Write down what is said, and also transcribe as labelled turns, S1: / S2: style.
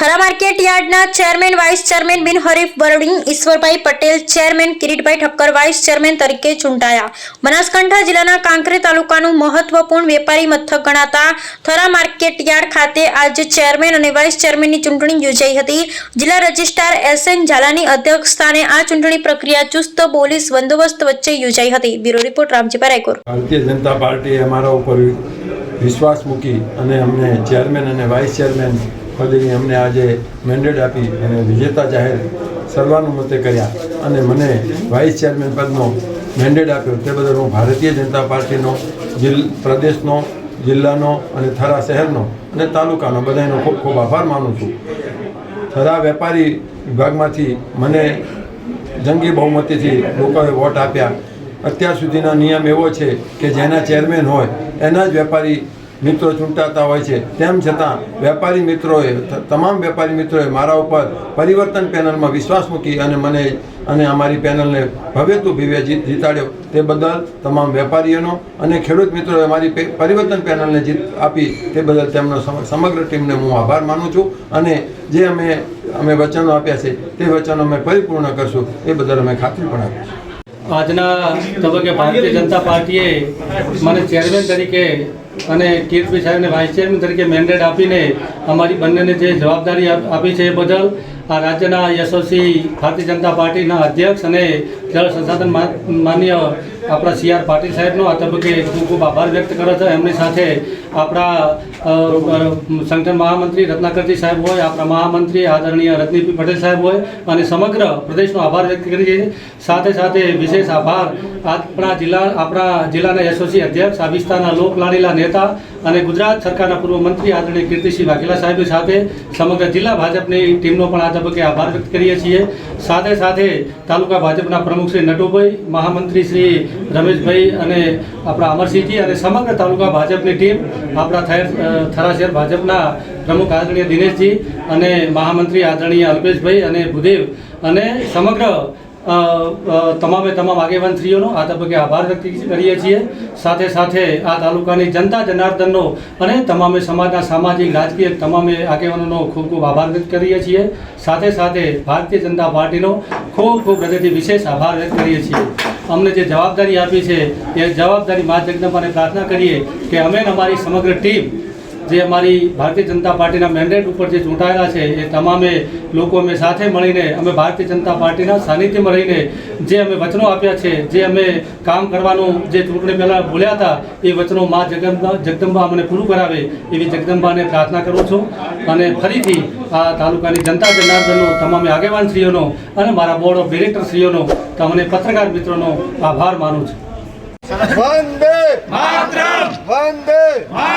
S1: Thara market યાર્ડના chairman, vice chairman બિન હરીફ બરડિંગ Ishwarbhai Patel, chairman Kiritbhai Thakkar, vice chairman તરીકે ચૂંટાયા. બનાસકાંઠા જિલ્લાના કાંકરે તાલુકાનું મહત્વપૂર્ણ વેપારી મથક ગણાતા થરા માર્કેટ યાર્ડ ખાતે આજે ચેરમેન અને વાઇસ ચેરમેનની ચૂંટણી યોજાઈ હતી. જિલ્લા રજિસ્ટ્રાર એસ એન ઝાલાની અધ્યક્ષસ્થાને આ ચૂંટણી પ્રક્રિયા ચુસ્ત પોલીસ બંદોબસ્ત વચ્ચે યોજાઈ હતી. બ્યુરો રિપોર્ટ, રામજી રાયકોર
S2: ભારતીય જનતા પાર્ટીએ અમારા ઉપર વિશ્વાસ મૂકી અને અમને ચેરમેન અને વાઇસ ચેરમેન પદેની અમને આજે મેન્ડેટ આપી અને વિજેતા જાહેર સર્વાનુમતે કર્યા. અને મને વાઇસ ચેરમેન પદનો મેન્ડેટ આપ્યો. તે બદલ હું ભારતીય જનતા પાર્ટીનો જિલ્લ પ્રદેશનો, જિલ્લાનો અને થરા શહેરનો અને તાલુકાનો બધાનો ખૂબ ખૂબ આભાર માનું છું. થરા વેપારી વિભાગમાંથી મને જંગી બહુમતીથી લોકોએ વોટ આપ્યા. અત્યાર સુધીના નિયમ એવો છે કે જેના ચેરમેન હોય, એના જ વેપારી મિત્રો ચૂંટાતા હોય છે. તેમ છતાં, વેપારી મિત્રોએ તમામ વેપારી મિત્રોએ મારા ઉપર પરિવર્તન પેનલમાં વિશ્વાસ મૂકી અને મને, અને અમારી પેનલને ભવ્યતું ભવ્ય જીત જીતાડ્યો. તે બદલ તમામ વેપારીઓનો અને ખેડૂત મિત્રોએ મારી પરિવર્તન પેનલને જીત આપી તે બદલ તેમનો સમ- સમગ્ર ટીમને હું આભાર માનું છું અને જે અમે અમે વચનો આપ્યા છે, તે વચનો અમે પરિપૂર્ણ કરશું. એ બદલ અમે ખાતરી પણ આપીશું.
S3: આજના તબક્કે ભારતીય જનતા પાર્ટીએ મને ચેરમેન તરીકે અને કીર્તિ સાહેબને વાઇસ ચેરમેન તરીકે મેન્ડેટ આપીને અમારી બંનેને જે જવાબદારી આપી છે એ બદલ આ રાજ્યના યશસ્વી ભારતીય જનતા પાર્ટીના અધ્યક્ષ અને જળ સંસાધન માન્ય આપણા સી આર પાટીલ સાહેબનો આ તબક્કે ખૂબ ખૂબ આભાર વ્યક્ત કરે છે. એમની સાથે આપણા સંગઠન મહામંત્રી રત્નાકરજી સાહેબ હોય, આપણા મહામંત્રી આદરણીય રજનીભાઈ પટેલ સાહેબ હોય અને સમગ્ર પ્રદેશનો આભાર વ્યક્ત કરીએ છીએ. સાથે સાથે વિશેષ આભાર આપણા જિલ્લા, આપણા જિલ્લાના યશસ્વી અધ્યક્ષ, આ વિસ્તારના લોકલાડીલા નેતા અને ગુજરાત સરકારના પૂર્વ મંત્રી આદરણીય કીર્તિસિંહ વાઘેલા સાહેબ સાથે સમગ્ર જિલ્લા ભાજપની ટીમનો પણ આ તબક્કે આભાર વ્યક્ત કરીએ છીએ. સાથે સાથે તાલુકા ભાજપના પ્રમુખ શ્રી નટુભાઈ, મહામંત્રી શ્રી રમેશભાઈ અને આપણા અમરસિંહજી અને સમગ્ર તાલુકા ભાજપની ટીમ આપણા થર થરા ભાજપના પ્રમુખ આદરણીય દિનેશજી અને મહામંત્રી આદરણીય અલ્પેશભાઈ અને ભૂદેવ અને સમગ્ર તમામે તમામ આગેવાનશ્રીઓનો આ તબક્કે આભાર વ્યક્ત કરીએ છીએ. સાથે સાથે આ તાલુકાની જનતા જનાર્દનનો અને તમામે સમાજના સામાજિક, રાજકીય તમામે આગેવાનોનો ખૂબ ખૂબ આભાર વ્યક્ત કરીએ છીએ. સાથે સાથે ભારતીય જનતા પાર્ટીનો ખૂબ ખૂબ હૃદયથી વિશેષ આભાર વ્યક્ત કરીએ છીએ. અમને જે જવાબદારી આપી છે, એ જવાબદારી મા જગદંબાને પ્રાર્થના કરીએ કે અમે અમારી સમગ્ર ટીમ જે અમારી ભારતીય જનતા પાર્ટીના મેન્ડેટ ઉપર જે ચૂંટાયેલા છે એ તમામે લોકો અમે સાથે મળીને અમે ભારતીય જનતા પાર્ટીના સાનિધ્યમાં રહીને જે અમે વચનો આપ્યા છે જે અમે કામ કરવાનું જે ચૂંટણી પહેલાં બોલ્યા હતા એ વચનો મા જગદંબા જગદંબા અમને પૂરું કરાવે એવી જગદંબાને પ્રાર્થના કરું છું. અને ફરીથી આ તાલુકાની જનતા જનાર્દનનો તમામે આગેવાનશ્રીઓનો અને મારા બોર્ડ ઓફ ડિરેક્ટરશ્રીઓનો તમને પત્રકાર મિત્રોનો આભાર માનું છું.
S4: વંદે